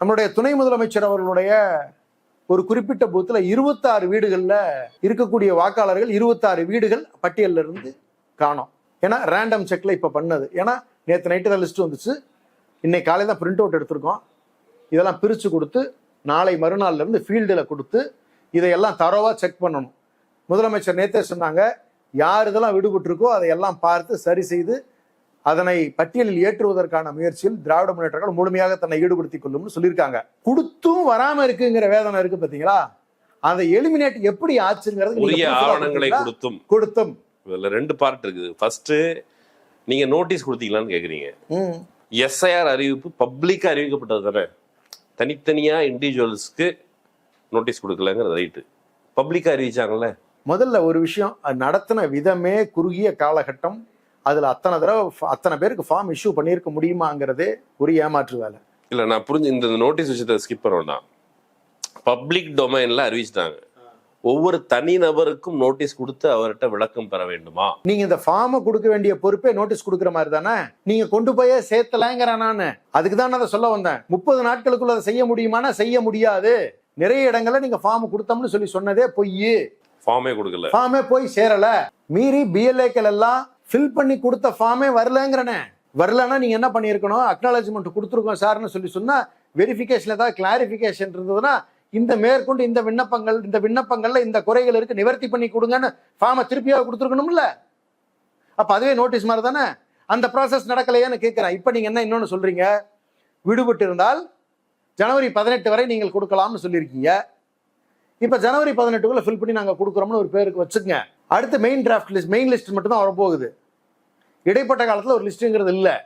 நம்மளுடைய துணை முதலமைச்சர் அவர்களுடைய ஒரு குறிப்பிட்ட பூத்தில் இருபத்தாறு வீடுகளில் இருக்கக்கூடிய வாக்காளர்கள் இருபத்தாறு வீடுகள் பட்டியலில் இருந்து காணோம். ஏன்னா ரேண்டம் செக்கில் இப்போ பண்ணது. ஏன்னா நேற்று நைட்டு தான் லிஸ்ட் வந்துச்சு. இன்னைக்கு காலையில் தான் பிரிண்ட் அவுட் எடுத்திருக்கோம். இதெல்லாம் பிரித்து கொடுத்து நாளை மறுநாள்ல இருந்து ஃபீல்டில் கொடுத்து இதையெல்லாம் தரோவாக செக் பண்ணணும். முதலமைச்சர் நேத்தே சொன்னாங்க யார் இதெல்லாம் விடுபட்டிருக்கோ அதையெல்லாம் பார்த்து சரி செய்து அதனை பட்டியலில் ஏற்றுவதற்கான முயற்சியில் திராவிட முன்னேற்ற கழகம் முழுமையாக தன்னை ஈடுபடுத்திக் கொள்ளும்னு சொல்லியிருக்காங்க. கொடுத்தும் வராம இருக்குங்கிற வேதனை இருக்கு பாத்தீங்களா? அதை எலிமினேட் எப்படி ஆச்சுங்கிறது உரிய ஆவணங்களை? கொடுத்தும். கொடுத்தும். இதுல ரெண்டு பார்ட் இருக்குது. ஃபர்ஸ்ட் நீங்க நோட்டீஸ் கொடுத்தீங்களான்னு கேக்குறீங்க. எஸ்ஐஆர் அறிவிப்பு பப்ளிக்கா அறிவிக்கப்பட்டது தானே? தனித்தனியா இண்டிவிஜுவல்ஸ்க்கு நோட்டீஸ் கொடுக்கலங்கிறது ரைட்டு பப்ளிக்கா அறிவிச்சாங்கல்ல? முதல்ல ஒரு விஷயம் நடத்தின விதமே குறுகிய காலகட்டம். அதுல அத்தனை தடவை அத்தனை பேருக்கு ஃபார்ம் இஷ்யூ பண்ணியிருக்க முடியுமாங்கிறதே ஒரு ஏமாற்று வேலை இல்ல நான் புரிஞ்சு இந்த நோட்டீஸ் விஷயத்தை ஸ்கிப் பண்ண பப்ளிக் டொமைன்ல அறிவிச்சிட்டாங்க. ஒவ்வொரு தனி நபருக்கும் நோட்டீஸ் கொடுத்து அவர்கிட்ட விளக்கம் பெற வேண்டுமா? நீங்க இந்த ஃபார்மை கொடுக்க வேண்டிய பொறுப்பே நோட்டீஸ் கொடுக்குற மாதிரி தானே? நீங்க கொண்டு போயே சேர்த்தலங்கிறேன் நானு. அதுக்கு தான் அதை சொல்ல வந்தேன். முப்பது நாட்களுக்குள்ள அதை செய்ய முடியுமானா செய்ய முடியாது. நிறைய இடங்கள்ல நீங்க ஃபார்ம் கொடுத்தோம்னு சொல்லி சொன்னதே பொய் ஃபார்மே கொடுக்கல. ஃபார்மே போய் சேரல. மீறி பிஎல்ஏக்கள் எல்லாம் ஃபில் பண்ணி கொடுத்த ஃபார்மே வரலங்கிறனே. வரலன்னா நீங்கள் என்ன பண்ணியிருக்கணும்? அக்னாலஜ்மெண்ட் கொடுத்துருக்கோம் சார்னு சொல்லி சொன்னால் வெரிஃபிகேஷன் ஏதாவது கிளாரிஃபிகேஷன் இருந்ததுன்னா இந்த மேற்கொண்டு இந்த விண்ணப்பங்கள் இந்த விண்ணப்பங்களில் இந்த குறைகள் இருக்கு நிவர்த்தி பண்ணி கொடுங்கன்னு ஃபார்மை திருப்பியாக கொடுத்துருக்கணும்ல? அப்போ அதுவே நோட்டீஸ் மாதிரி தானே? அந்த ப்ராசஸ் நடக்கலையான்னு கேட்குறேன் இப்போ நீங்கள் என்ன இன்னொன்று சொல்கிறீங்க விடுபட்டு இருந்தால் ஜனவரி பதினெட்டு வரை நீங்கள் கொடுக்கலாம்னு சொல்லியிருக்கீங்க. இப்போ ஜனவரி பதினெட்டுக்குள்ளே ஃபில் பண்ணி நாங்கள் கொடுக்குறோம்னு ஒரு பேருக்கு வச்சுக்கங்க. அடுத்து main draft list main list மட்டும் தான் வரப்போகுது இடைப்பட்ட காலத்தில் ஒரு லிஸ்ட்டுங்கிறது இல்லை.